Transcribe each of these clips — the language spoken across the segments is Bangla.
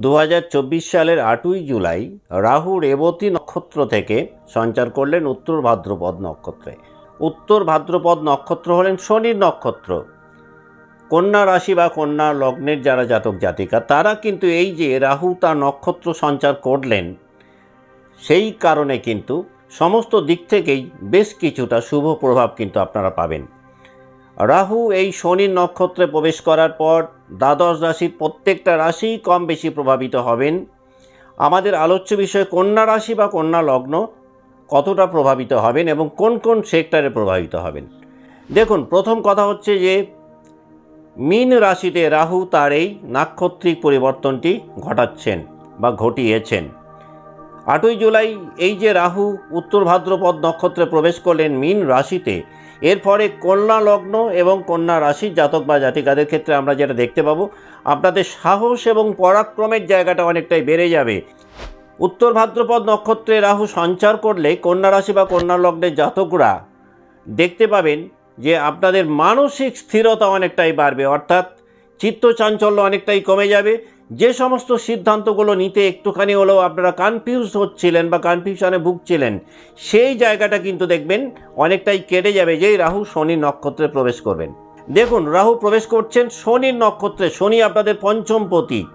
দু হাজার চব্বিশ সালের আটই জুলাই রাহু রেবতী নক্ষত্র থেকে সঞ্চার করলেন উত্তর ভাদ্রপদ নক্ষত্রে। উত্তর ভাদ্রপদ নক্ষত্র হলেন শনির নক্ষত্র। কন্যা রাশি বা কন্যা লগ্নের যারা জাতক জাতিকা, তারা কিন্তু এই যে রাহু তার নক্ষত্র সঞ্চার করলেন, সেই কারণে কিন্তু সমস্ত দিক থেকেই বেশ কিছুটা শুভ প্রভাব কিন্তু আপনারা পাবেন। রাহু এই শনির নক্ষত্রে প্রবেশ করার পর দ্বাদশ রাশির প্রত্যেকটা রাশি কম বেশি প্রভাবিত হবেন। আমাদের আলোচ্য বিষয় কন্যা রাশি বা কন্যা লগ্ন কতটা প্রভাবিত হবেন এবং কোন কোন সেক্টরে প্রভাবিত হবেন। দেখুন, প্রথম কথা হচ্ছে যে মীন রাশিতে রাহু তার এই নাক্ষত্রিক পরিবর্তনটি ঘটাচ্ছেন বা ঘটিয়েছেন। আটই জুলাই এই যে রাহু উত্তর ভাদ্রপদ নক্ষত্রে প্রবেশ করলেন মীন রাশিতে এর ফলে কন্যা লগ্ন এবং কন্যা রাশির জাতক বা জাতিকাদের ক্ষেত্রে আমরা যেটা দেখতে পাবো, আপনাদের সাহস এবং পরাক্রমের জায়গাটা অনেকটাই বেড়ে যাবে। উত্তর ভাদ্রপদ নক্ষত্রে রাহু সঞ্চার করলে কন্যা রাশি বা কন্যা লগ্নের জাতকরা দেখতে পাবেন যে আপনাদের মানসিক স্থিরতা অনেকটাই বাড়বে, অর্থাৎ চিত্ত চাঞ্চল্য অনেকটাই কমে যাবে যে সমস্ত সিদ্ধান্তগুলো নিতে একটুখানি হলেও আপনারা কনফিউজ হচ্ছিলেন বা কনফিউশনে ভুগছিলেন, সেই জায়গাটা কিন্তু দেখবেন অনেকটাই কেটে যাবে যেই রাহু শনি নক্ষত্রে প্রবেশ করবেন। দেখুন, রাহু প্রবেশ করছেন শনির নক্ষত্রে, শনি আপনাদের পঞ্চম পতি।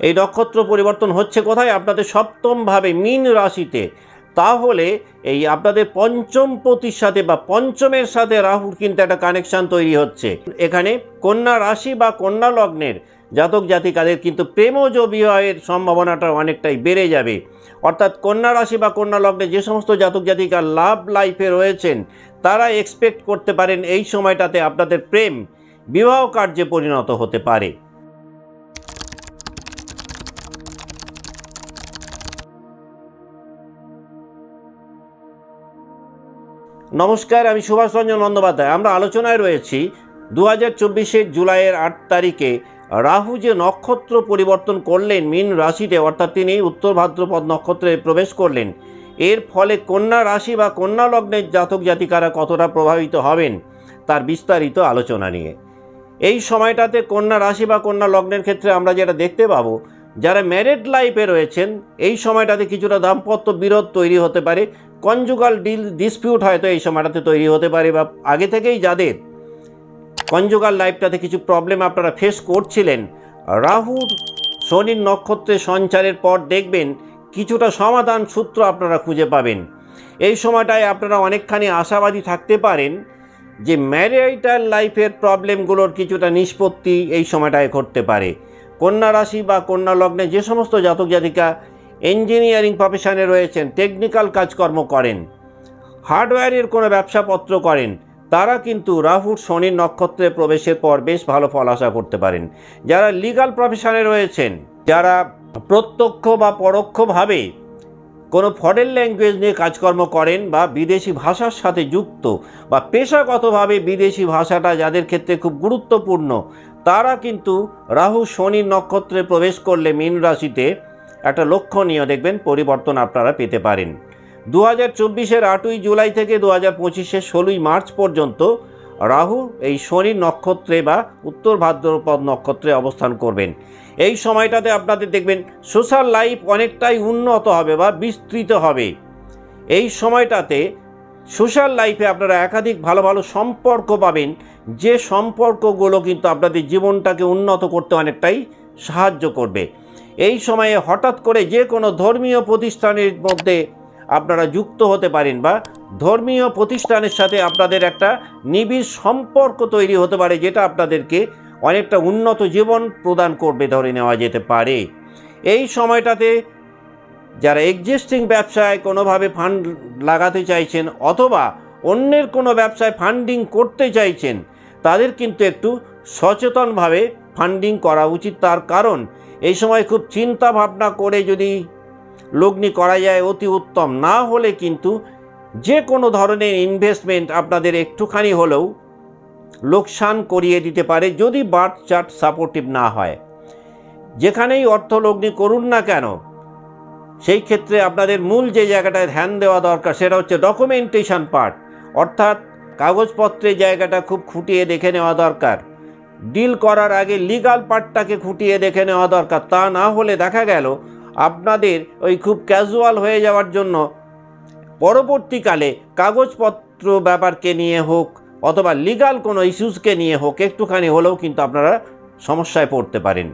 এই নক্ষত্র পরিবর্তন হচ্ছে কোথায়? আপনাদের সপ্তমভাবে মীন রাশিতে। তাহলে এই আপনাদের পঞ্চম পতির সাথে বা পঞ্চমের সাথে রাহুর কিন্তু একটা কানেকশান তৈরি হচ্ছে। এখানে কন্যা রাশি বা কন্যা লগ্নের জাতক জাতিকাদের কিন্তু প্রেমজ বিবাহের সম্ভাবনাটা অনেকটাই বেড়ে যাবে। অর্থাৎ কন্যা রাশি বা কন্যা লগ্নে যে সমস্ত জাতক জাতিকা লাভ লাইফে রয়েছেন, তারা এক্সপেক্ট করতে পারেন এই সময়টাতে আপনাদের প্রেম বিবাহ কার্যে পরিণত হতে পারে। নমস্কার, আমি সুভাষ রঞ্জন বন্দ্যোপাধ্যায়। আমরা আলোচনায় রয়েছি দু হাজার জুলাইয়ের আট তারিখে রাহু যে নক্ষত্র পরিবর্তন করলেন, মীন রাশিতে, অর্থাৎ তিনি উত্তর ভাদ্রপদ নক্ষত্রে প্রবেশ করলেন, এর ফলে কন্যা রাশি বা কন্যা লগ্নের জাতক জাতিকারা কতটা প্রভাবিত হবেন, তার বিস্তারিত আলোচনা নিয়ে। এই সময়টাতে কন্যা রাশি বা কন্যা লগ্নের ক্ষেত্রে আমরা যেটা দেখতে পাবো, যারা ম্যারেড লাইফে রয়েছেন, এই সময়টাতে কিছুটা দাম্পত্য বিরোধ তৈরি হতে পারে কনজুগাল ডিল ডিসপিউট হয়তো এই সময়টাতে তৈরি হতে পারে বা আগে থেকেই যাদের কনজুগাল লাইফটাতে কিছু প্রবলেম আপনারা ফেস করছিলেন। রাহুর শনির নক্ষত্রে সঞ্চারের পর দেখবেন কিছুটা সমাধান সূত্র আপনারা খুঁজে পাবেন। এই সময়টায় আপনারা অনেকখানি আশাবাদী থাকতে পারেন যে ম্যারিটাল লাইফের প্রবলেমগুলোর কিছুটা নিষ্পত্তি এই সময়টায় ঘটতে পারে। কন্যা রাশি বা কন্যা লগ্নে যে সমস্ত জাতক জাতিকা ইঞ্জিনিয়ারিং প্রফেশনে রয়েছেন টেকনিক্যাল কাজকর্ম করেন হার্ডওয়্যারের কোনো ব্যবসাপত্র করেন তারা কিন্তু রাহুর শনির নক্ষত্রে প্রবেশের পর বেশ ভালো ফল আশা করতে পারেন। যারা লিগাল প্রফেশনে রয়েছেন, যারা প্রত্যক্ষ বা পরোক্ষভাবে কোনো ফরেন ল্যাঙ্গুয়েজ নিয়ে কাজকর্ম করেন বা বিদেশি ভাষার সাথে যুক্ত বা পেশাগতভাবে বিদেশি ভাষাটা যাদের ক্ষেত্রে খুব গুরুত্বপূর্ণ, তারা কিন্তু রাহু শনির নক্ষত্রে প্রবেশ করলে মীন রাশিতে একটা লক্ষণীয় দেখবেন পরিবর্তন আপনারা পেতে পারেন। দু হাজার চব্বিশের আটই জুলাই থেকে দু হাজার পঁচিশের ষোলোই মার্চ পর্যন্ত রাহু এই শনির নক্ষত্রে বা উত্তর ভাদ্রপদ নক্ষত্রে অবস্থান করবেন। এই সময়টাতে আপনাদের দেখবেন সোশ্যাল লাইফ অনেকটাই উন্নত হবে বা বিস্তৃত হবে। এই সময়টাতে সোশ্যাল লাইফে আপনারা একাধিক ভালো ভালো সম্পর্ক পাবেন। যে সম্পর্কগুলো কিন্তু আপনাদের জীবনটাকে উন্নত করতে অনেকটাই সাহায্য করবে। এই সময়ে হঠাৎ করে যে কোনো ধর্মীয় প্রতিষ্ঠানের মধ্যে আপনারা যুক্ত হতে পারেন বা ধর্মীয় প্রতিষ্ঠানের সাথে আপনাদের একটা নিবিড় সম্পর্ক তৈরি হতে পারে, যেটা আপনাদেরকে অনেকটা উন্নত জীবন প্রদান করবে, ধরে নেওয়া যেতে পারে। এই সময়টাতে যারা এক্সিস্টিং ব্যবসায় কোনোভাবে ফান্ড লাগাতে চাইছেন অথবা অন্যের কোনো ব্যবসায় ফান্ডিং করতে চাইছেন, তাদের কিন্তু একটু সচেতনভাবে ফান্ডিং করা উচিত। তার কারণ, এই সময় খুব চিন্তা ভাবনা করে যদি লগ্নি করা যায় অতি উত্তম। না হলে কিন্তু যে কোনো ধরনের ইনভেস্টমেন্ট আপনাদের একটুখানি হলেও লোকসান করিয়ে দিতে পারে যদি বার্থ চার্ট সাপোর্টিভ না হয়। যেখানেই অর্থ লগ্নি করুন না কেন, সেই ক্ষেত্রে আপনাদের মূল যে জায়গাটায় ধ্যান দেওয়া দরকার সেটা হচ্ছে ডকুমেন্টেশন পার্ট অর্থাৎ কাগজপত্রের জায়গাটা খুব খুঁটিয়ে দেখে নেওয়া দরকার। ডিল করার আগে লিগাল পার্টটাকে খুঁটিয়ে দেখে নেওয়া দরকার। তা না হলে দেখা গেল আপনাদের ওই খুব ক্যাজুয়াল হয়ে যাওয়ার জন্য। পরবর্তীকালে কাগজপত্র ব্যাপারকে নিয়ে হোক অথবা লিগাল কোনো ইস্যুসকে নিয়ে হোক, একটুখানি হলেও কিন্তু আপনারা সমস্যায় পড়তে পারেন।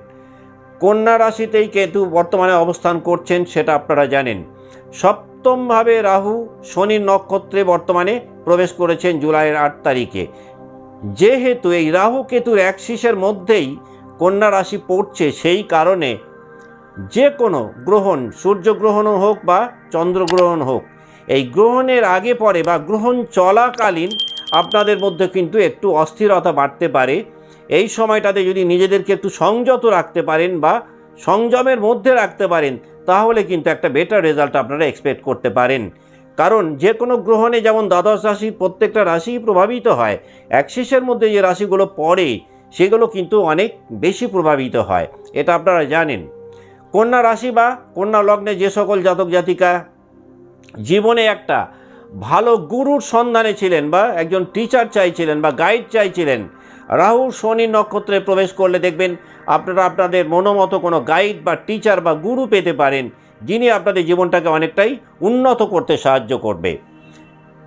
কন্যা রাশিতেই কেতু বর্তমানে অবস্থান করছেন, সেটা আপনারা জানেন। সপ্তমভাবে রাহু শনির নক্ষত্রে বর্তমানে প্রবেশ করেছেন জুলাইয়ের আট তারিখে। যেহেতু এই রাহু কেতুর অ্যাক্সিসের মধ্যেই কন্যা রাশি পড়ছে, সেই কারণে যে কোনো গ্রহণ সূর্যগ্রহণও হোক বা চন্দ্রগ্রহণ হোক, এই গ্রহণের আগে পরে বা গ্রহণ চলাকালীন আপনাদের মধ্যে কিন্তু একটু অস্থিরতা বাড়তে পারে। এই সময়টাতে যদি নিজেদেরকে একটু সংযত রাখতে পারেন বা সংযমের মধ্যে রাখতে পারেন, তাহলে কিন্তু একটা বেটার রেজাল্ট আপনারা এক্সপেক্ট করতে পারেন। কারণ যে কোনো গ্রহণে যেমন দ্বাদশ রাশি প্রত্যেকটা রাশিই প্রভাবিত হয় অ্যাক্সিসের মধ্যে যে রাশিগুলো পড়ে, সেগুলো কিন্তু অনেক বেশি প্রভাবিত হয়। এটা আপনারা জানেন। কন্যা রাশি বা কন্যা লগ্নে যে সকল জাতক জাতিকা জীবনে একটা ভালো গুরুর সন্ধানে ছিলেন বা একজন টিচার চাইছিলেন বা গাইড চাইছিলেন, রাহু, শনি নক্ষত্রে প্রবেশ করলে দেখবেন আপনারা আপনাদের মনোমতো কোনো গাইড বা টিচার বা গুরু পেতে পারেন, যিনি আপনাদের জীবনটাকে অনেকটাই উন্নত করতে সাহায্য করবে।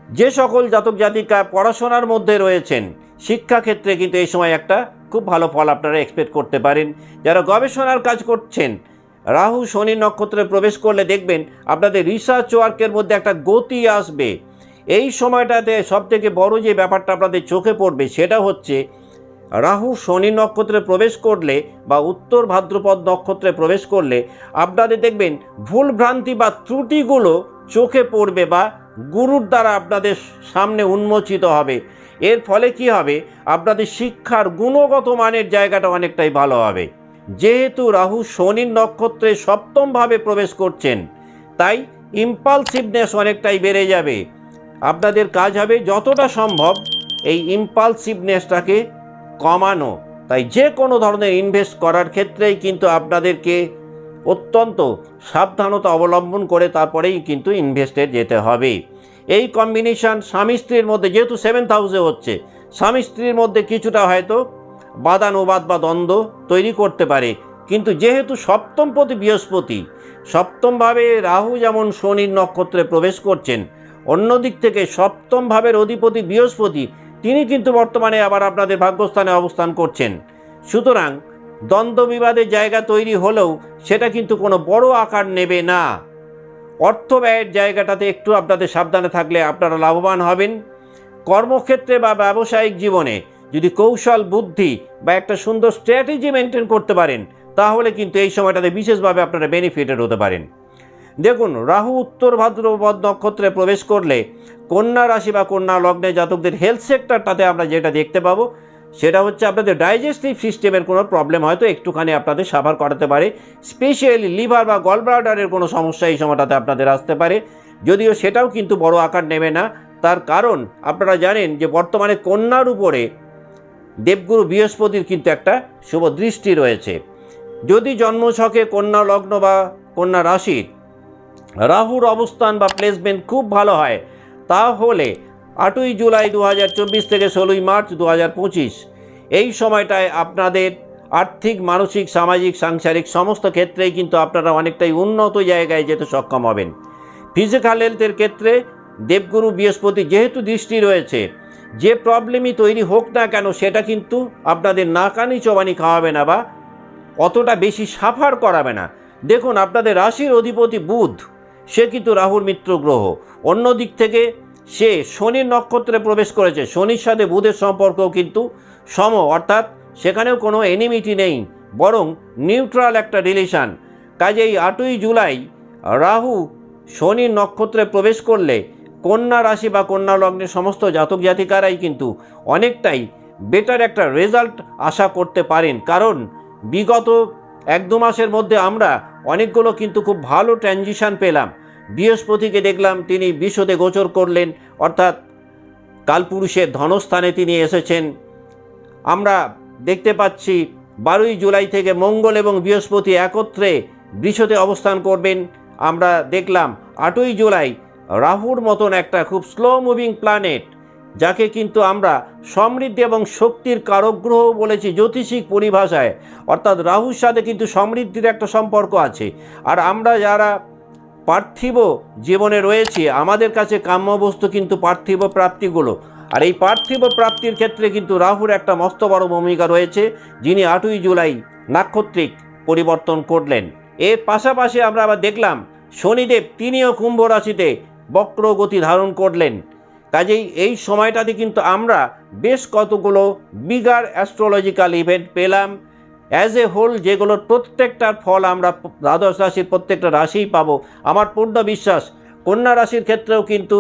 যে সকল জাতক জাতিকা পড়াশোনার মধ্যে রয়েছেন, শিক্ষাক্ষেত্রে কিন্তু এই সময় একটা খুব ভালো ফল আপনারা এক্সপেক্ট করতে পারেন। যারা গবেষণার কাজ করছেন রাহু শনি নক্ষত্রে প্রবেশ করলে দেখবেন আপনাদের রিসার্চ ওয়ার্কের মধ্যে একটা গতি আসবে। এই সময়টাতে সবথেকে বড় যে ব্যাপারটা আপনাদের চোখে পড়বে সেটা হচ্ছে, রাহু শনি নক্ষত্রে প্রবেশ করলে বা উত্তর ভাদ্রপদ নক্ষত্রে প্রবেশ করলে আপনাদের দেখবেন ভুল ভ্রান্তি বা ত্রুটিগুলো চোখে পড়বে বা গুরুর দ্বারা আপনাদের সামনে উন্মোচিত হবে। এর ফলে কি হবে? আপনাদের শিক্ষার গুণগত মানের জায়গাটা অনেকটাই ভালো হবে। যেহেতু রাহু শনির নক্ষত্রে সপ্তমভাবে প্রবেশ করছেন, তাই ইম্পালসিভনেস অনেকটাই বেড়ে যাবে। আপনাদের কাজ হবে যতটা সম্ভব এই ইম্পালসিভনেসটাকে কমানো। তাই যে কোনো ধরনের ইনভেস্ট করার ক্ষেত্রেই কিন্তু আপনাদেরকে অত্যন্ত সাবধানতা অবলম্বন করে তারপরেই কিন্তু ইনভেস্টে যেতে হবে। এই কম্বিনেশান স্বামী স্ত্রীর মধ্যে, যেহেতু সেভেন্থ হাউসে হচ্ছে স্বামী স্ত্রীর মধ্যে কিছুটা হয়তো বাদানুবাদ বা দ্বন্দ্ব তৈরি করতে পারে। কিন্তু যেহেতু সপ্তম প্রতি বৃহস্পতি, সপ্তমভাবে রাহু যেমন শনির নক্ষত্রে প্রবেশ করছেন অন্যদিক থেকে সপ্তম ভাবের অধিপতি বৃহস্পতি, তিনি কিন্তু বর্তমানে আবার আপনাদের ভাগ্যস্থানে অবস্থান করছেন। সুতরাং দ্বন্দ্ব বিবাদের জায়গা তৈরি হলেও সেটা কিন্তু কোনো বড় আকার নেবে না। অর্থ ব্যয়ের জায়গাটাতে একটু আপনাদের সাবধানে থাকলে আপনারা লাভবান হবেন। কর্মক্ষেত্রে বা ব্যবসায়িক জীবনে যদি কৌশল, বুদ্ধি বা একটা সুন্দর স্ট্র্যাটেজি মেনটেন করতে পারেন, তাহলে কিন্তু এই সময়টাতে বিশেষভাবে আপনারা বেনিফিটেড হতে পারেন। দেখুন, রাহু, উত্তর ভাদ্রপদ নক্ষত্রে প্রবেশ করলে কন্যা রাশি বা কন্যা লগ্নে জাতকদের হেলথ সেক্টরটাতে আমরা যেটা দেখতে পাবো, সেটা হচ্ছে আপনাদের ডাইজেস্টিভ সিস্টেমের কোনো প্রবলেম হয়তো একটুখানি আপনাদের সাফার করাতে পারে। স্পেশালি লিভার বা গলব্লাডারের কোনো সমস্যা এই সময়টাতে আপনাদের আসতে পারে। যদিও সেটাও কিন্তু বড় আকার নেবে না। তার কারণ আপনারা জানেন যে বর্তমানে কন্যার উপরে দেবগুরু বৃহস্পতির কিন্তু একটা শুভ দৃষ্টি রয়েছে। যদি জন্মছকে কন্যা লগ্ন বা কন্যা রাশির রাহুর অবস্থান বা প্লেসমেন্ট খুব ভালো হয়, তাহলে আটই জুলাই দু হাজার চব্বিশ থেকে ষোলোই মার্চ দু হাজার পঁচিশ, এই সময়টায় আপনাদের আর্থিক, মানসিক, সামাজিক, সাংসারিক সমস্ত ক্ষেত্রেই কিন্তু আপনারা অনেকটাই উন্নত জায়গায় যেতে সক্ষম হবেন। ফিজিক্যাল হেলথের ক্ষেত্রে দেবগুরু বৃহস্পতি যেহেতু দৃষ্টি রয়েছে যে প্রবলেমই তৈরি হোক না কেন, সেটা কিন্তু আপনাদের নাকানি চবানি খাওয়াবে না বা অতটা বেশি সাফার করাবে না। দেখুন, আপনাদের রাশির অধিপতি বুধ, সে কিন্তু রাহুর মিত্র গ্রহ। অন্য দিক থেকে সে শনির নক্ষত্রে প্রবেশ করেছে। শনির সাথে বুধের সম্পর্কও কিন্তু সম, অর্থাৎ সেখানেও কোনো এনিমিটি নেই, বরং নিউট্রাল একটা রিলেশান কাজেই আটই জুলাই রাহু শনির নক্ষত্রে প্রবেশ করলে কন্যা রাশি বা কন্যা লগ্নের সমস্ত জাতক জাতিকারাই কিন্তু অনেকটাই বেটার একটা রেজাল্ট আশা করতে পারেন। কারণ বিগত এক দু মাসের মধ্যে আমরা অনেকগুলো কিন্তু খুব ভালো ট্রানজিশান পেলাম। বৃহস্পতিকে দেখলাম তিনি বিশদে গোচর করলেন, অর্থাৎ কালপুরুষের ধনস্থানে তিনি এসেছেন। আমরা দেখতে পাচ্ছি বারোই জুলাই থেকে মঙ্গল এবং বৃহস্পতি একত্রে বৃষতে অবস্থান করবেন। আমরা দেখলাম আটই জুলাই রাহুর মতন একটা খুব স্লো মুভিং প্ল্যানেট যাকে কিন্তু আমরা সমৃদ্ধি এবং শক্তির কারক গ্রহ বলেছি জ্যোতিষিক পরিভাষায়। অর্থাৎ রাহুর সাথে কিন্তু সমৃদ্ধির একটা সম্পর্ক আছে। আর আমরা যারা পার্থিব জীবনে রয়েছি, আমাদের কাছে কাম্য বস্তু কিন্তু পার্থিব প্রাপ্তিগুলো। আর এই পার্থিব প্রাপ্তির ক্ষেত্রে কিন্তু রাহুর একটা মস্ত বড় ভূমিকা রয়েছে, যিনি আটই জুলাই নাক্ষত্রিক পরিবর্তন করলেন। এর পাশাপাশি আমরা আবার দেখলাম, শনিদেব তিনিও কুম্ভ রাশিতে বক্র গতি ধারণ করলেন। কাজেই এই সময়টাতে কিন্তু আমরা বেশ কতগুলো বিগার অ্যাস্ট্রোলজিক্যাল ইভেন্ট পেলাম। অ্যাজ এ হোল যেগুলোর প্রত্যেকটার ফল আমরা দ্বাদশ রাশির প্রত্যেকটা রাশিই পাবো। আমার পূর্ণ বিশ্বাস, কন্যা রাশির ক্ষেত্রেও কিন্তু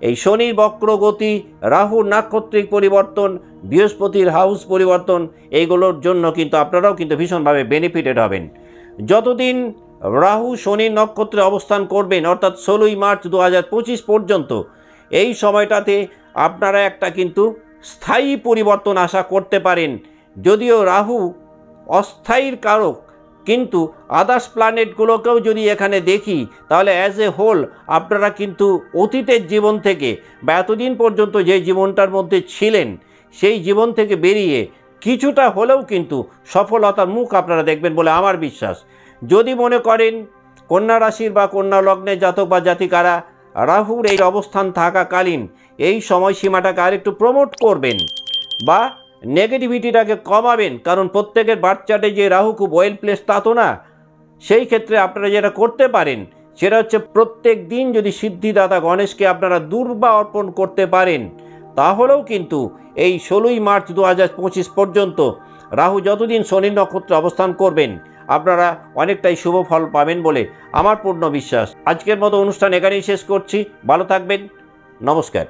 এই শনির বক্র গতি রাহুর নাক্ষত্রিক পরিবর্তন, বৃহস্পতির হাউস পরিবর্তন, এইগুলোর জন্য কিন্তু আপনারাও কিন্তু ভীষণভাবে বেনিফিটেড হবেন। যতদিন রাহু শনির নক্ষত্রে অবস্থান করবেন, অর্থাৎ ষোলোই মার্চ দু হাজার পঁচিশ পর্যন্ত। এই সময়টাতে আপনারা একটা কিন্তু স্থায়ী পরিবর্তন আশা করতে পারেন। যদিও রাহু অস্থায়ীর কারক, কিন্তু আদার্স প্ল্যানেটগুলোকেও যদি এখানে দেখি, তাহলে অ্যাজ এ হোল আপনারা কিন্তু অতীতের জীবন থেকে বা এতদিন পর্যন্ত যে জীবনটার মধ্যে ছিলেন, সেই জীবন থেকে বেরিয়ে কিছুটা হলেও কিন্তু সফলতার মুখ আপনারা দেখবেন বলে আমার বিশ্বাস। যদি মনে করেন কন্যা রাশির বা কন্যা লগ্নের জাতক বা জাতিকারা রাহুর এই অবস্থান থাকাকালীন এই সময়সীমাটাকে আরেকটু প্রমোট করবেন বা নেগেটিভিটিটাকে কমাবেন। কারণ প্রত্যেকের বাচ্চাটে যে রাহু খুব ওয়েল প্লেস তা তো না। সেই ক্ষেত্রে আপনারা যেটা করতে পারেন, সেটা হচ্ছে প্রত্যেক দিন যদি সিদ্ধিদাতা গণেশকে আপনারা দুর্বা অর্পণ করতে পারেন, তাহলেও কিন্তু এই ষোলোই মার্চ দু পঁচিশ পর্যন্ত রাহু যতদিন শনি নক্ষত্রে অবস্থান করবেন আপনারা অনেকটাই শুভ ফল পাবেন বলে আমার পূর্ণ বিশ্বাস। আজকের মতো অনুষ্ঠান এখানেই শেষ করছি। ভালো থাকবেন। নমস্কার।